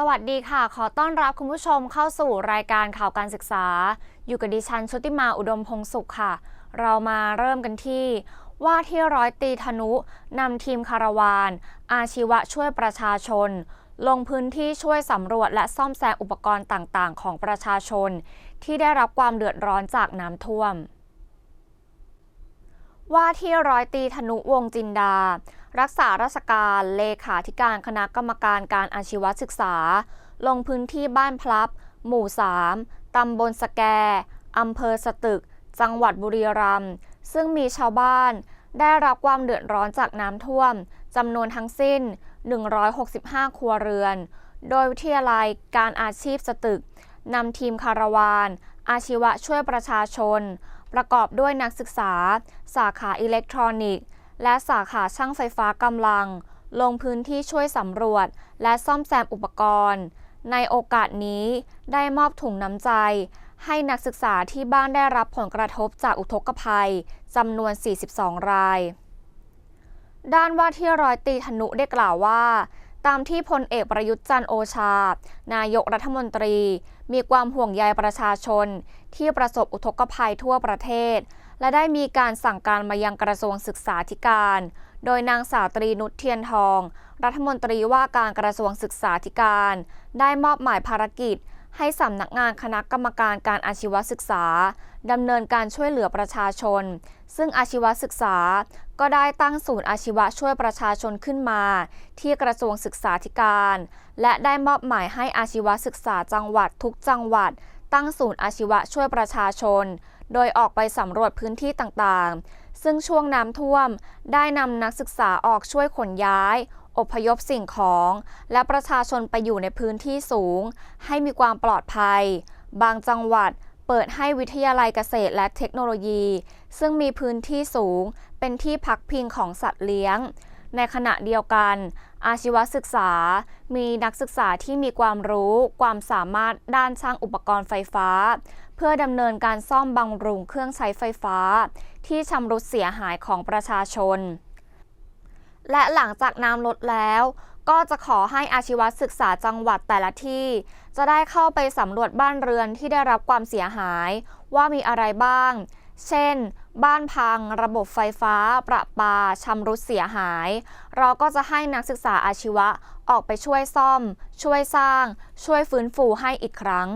สวัสดีค่ะ ขอต้อนรับคุณผู้ชมเข้าสู่รายการข่าวการศึกษา อยู่กับดิฉันชุติมาอุดมพงสุขค่ะ เรามาเริ่มกันที่ ว่าที่ร้อยตีธนุนำทีมคาราวาน อาชีวะช่วยประชาชน ลงพื้นที่ช่วยสำรวจและซ่อมแซมอุปกรณ์ต่างๆ ของประชาชน ที่ได้รับความเดือดร้อนจากน้ำท่วม ว่าที่ร้อยตีธนุวงจินดา รักษาราชการเลขาธิการคณะกรรมการการอาชีวศึกษา ลงพื้นที่บ้านพลับ หมู่ 3 ตำบลสแก อำเภอสตึก จังหวัดบุรีรัมย์ ซึ่งมีชาวบ้านได้รับความเดือดร้อนจากน้ำท่วมจำนวนทั้งสิ้น 165 ครัวเรือน โดยวิทยาลัยการอาชีพสตึกนำทีมคาราวาน อาชีวะช่วยประชาชน ประกอบด้วยนักศึกษา สาขาอิเล็กทรอนิกส์ และสาขาช่างไฟฟ้ากำลัง ลงพื้นที่ช่วยสำรวจ และซ่อมแซมอุปกรณ์ ในโอกาสนี้ได้มอบถุงน้ำใจ ให้นักศึกษาที่บ้านได้รับผลกระทบจากอุทกภัยจำนวน 42 ราย ด้านว่าที่ร้อยตีธนุได้กล่าวว่าตามที่พลเอกประยุทธ์จันโอชา นายกรัฐมนตรี มีความห่วงใยประชาชน ที่ประสบอุทกภัยทั่วประเทศ และได้มีการสั่งการมายังกระทรวงศึกษาธิการ โดยนางสาวตรีนุชเทียนทอง รัฐมนตรีว่าการกระทรวงศึกษาธิการ ได้มอบหมายภารกิจ ให้สำนักงานคณะกรรมการการอาชีวศึกษาดำเนินการช่วยเหลือประชาชน ซึ่งอาชีวศึกษาก็ได้ตั้งศูนย์อาชีวะช่วยประชาชนขึ้นมา ที่กระทรวงศึกษาธิการ และได้มอบหมายให้อาชีวศึกษาจังหวัดทุกจังหวัด ตั้งศูนย์อาชีวะช่วยประชาชน โดยออกไปสำรวจพื้นที่ต่างๆ ซึ่งช่วงน้ำท่วมได้นำนักศึกษาออกช่วยขนย้าย อพยพสิ่งของ และประชาชนไปอยู่ในพื้นที่สูง ให้มีความปลอดภัย บางจังหวัดเปิดให้วิทยาลัยเกษตรและเทคโนโลยี ซึ่งมีพื้นที่สูงเป็นที่พักพิงของสัตว์เลี้ยง ในขณะเดียวกัน อาชีวศึกษา มีนักศึกษาที่มีความรู้ ความสามารถด้านช่างอุปกรณ์ไฟฟ้า เพื่อดำเนินการซ่อมบำรุงเครื่องใช้ไฟฟ้า ที่ชำรุดเสียหายของประชาชน และหลังจากน้ำลดแล้วก็จะขอให้อาชีวศึกษาจังหวัดแต่ละที่ จะได้เข้าไปสำรวจบ้านเรือนที่ได้รับความเสียหาย ว่ามีอะไรบ้าง เช่น บ้านพัง ระบบไฟฟ้า ประปาชำรุดเสียหาย เราก็จะให้นักศึกษาอาชีวะออกไปช่วยซ่อม ช่วยสร้าง ช่วยฟื้นฟูให้อีกครั้ง